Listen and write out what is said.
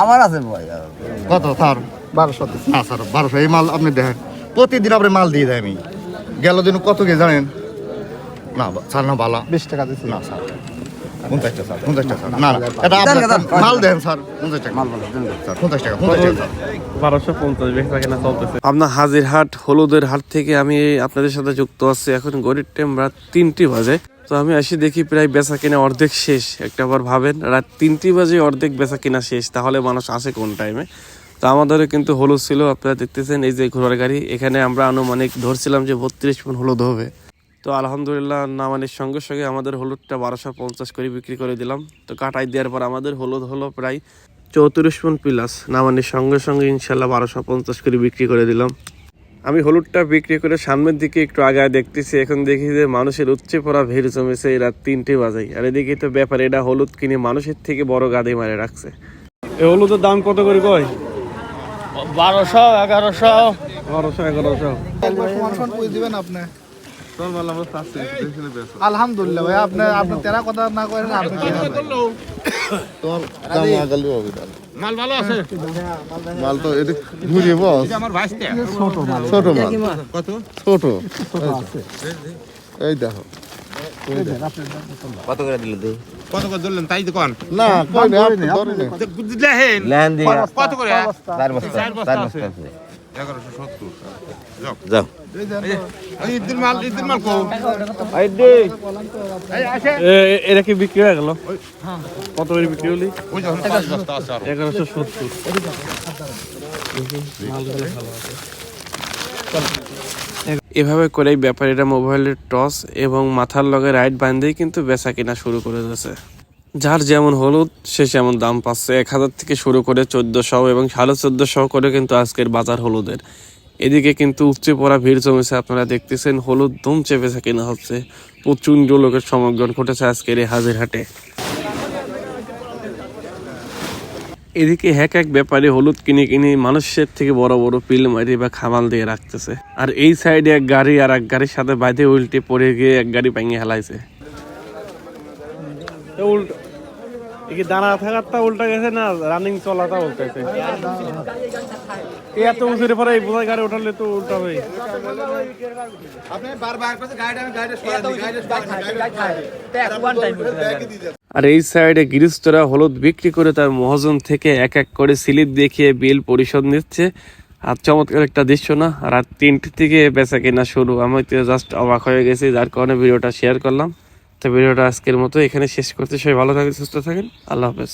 আমার আছে কত স্যার? বারোশো না স্যার বারোশো। এই মাল আপনি দেখেন প্রতিদিন আপনি মাল দিয়ে দেয় আমি। গেল দিন কত কে জানেন? না স্যার না বালা। বিশ টাকা দিচ্ছি না স্যার। পঞ্চাশটা স্যার পঞ্চাশটা স্যার না না এটা আপনার দেন, দেন। মাল দেন স্যার পঞ্চাশ টাকা। স্যার পঞ্চাশ টাকা পঞ্চাশ টাকা। স্যার বারোশো পঞ্চাশ বেচা কেনা চলতেছে। আপনার হাজিরহাট হলুদের হাট থেকে আমি আপনাদের সাথে যুক্ত আছি। এখন গরিব টাইম রাত তিনটি বাজে। তো আমি আসি দেখি প্রায় বেচা কিনা অর্ধেক শেষ। একটা বার ভাবেন রাত তিনটি বাজে অর্ধেক বেচা কিনা শেষ। তাহলে মানুষ আসে কোন টাইমে তো আমাদেরও কিন্তু হলুদ ছিল আপনারা দেখতেছেন এই যে ঘোড়ার গাড়ি। এখানে আমরা আনুমানিক ধরছিলাম যে বত্রিশ মন হলুদ হবে। তো আলহামদুলিল্লাহ নামানির সঙ্গে সঙ্গে আমাদের হলুদটা বারোশো পঞ্চাশ করে বিক্রি করে দিলাম। তো কাটাই দেওয়ার পর আমাদের হলুদ হলো প্রায় চৌত্রিশ মন প্লাস। নামানির সঙ্গে সঙ্গে ইনশাল্লাহ বারোশো পঞ্চাশ করে বিক্রি করে দিলাম। আমি হলুদটা বিক্রি করে সামনের দিকে একটু আগায় দেখতেছি এখন দেখি যে মানুষের উচ্চে পড়া ভিড় জমেছে এই রাত তিনটে বাজাই আর এদিকে তো ব্যাপার এটা হলুদ কিনে মানুষের থেকে বড় গাদে মারে রাখছে। এই হলুদের দাম কত করে কয়? বারোশো এগারোশো। বারোশো এগারোশো। আপনি? আলহামদুলিল্লাহ ভাই তেরা কথা না করেন আপনি কি হবে? তোমার দাম আগালি হবে তাহলে। মাল ভালো আছে? মাল তো এদিক ঘুরিয়ে বস। আমার ভাইস্তে। ছোট মাল। কত? ছোট। এই দেখো। কত করে দিলে তুই? কত করে ধরলেন? তাই দোকান না কত করে? চার বস্তা চার বস্তা এটা কি বিক্রি হয়ে গেল? কত করে বিক্রি হলি? ওই যখন পাঁচ বস্তা আছে আরও। এগারোশো সত্তর। এভাবে করেই ব্যাপারীরা মোবাইলের টস এবং মাথার লগে রাইড বান্ধেই কিন্তু বেচা কিনা শুরু করে দিয়েছে। যার যেমন হলুদ, সে যেমন দাম পাচ্ছে। এক হাজার থেকে শুরু করে চোদ্দশো এবং সাড়ে চোদ্দশো করে কিন্তু আজকের বাজার হলুদের। এদিকে কিন্তু উচ্চে পড়া ভিড় জমেছে, আপনারা দেখতেছেন হলুদ দমচে বেচা কিনা হচ্ছে। প্রচণ্ড লোকের সমাগম ঘটেছে আজকের এই হাজির হাটে এদিকে হ্যাক এক ব্যাপারে হলুদ কিনে কিনে মানুষের থেকে বড় বড় পিল মারি বা খামাল দিয়ে রাখতেছে। আর এই সাইডে এক গাড়ি আর এক গাড়ির সাথে বাঁধে উল্টে পড়ে গিয়ে এক গাড়ি ভেঙে হেলাইছে। কি দাঁড়া থাকারটা উল্টা গেছে না রানিং চলাটা উল্টাছে এত উঁচুরে পরে এই বোঝাই গাড়ি উঠালে তো উল্টা হবে আর এই সাইডে গৃহস্থরা হলুদ বিক্রি করে তার মহাজন থেকে এক এক করে স্লিপ দেখিয়ে বিল পরিশোধ নিচ্ছে। আর চমৎকার একটা দৃশ্য না রাত তিনটে থেকে বেচা কেনা শুরু। আমি তো জাস্ট অবাক হয়ে গেছি যার কারণে ভিডিওটা শেয়ার করলাম। তো ভিডিওটা আজকের মতো এখানে শেষ করতে সবাই ভালো থাকেন সুস্থ থাকেন। আল্লাহ হাফেজ।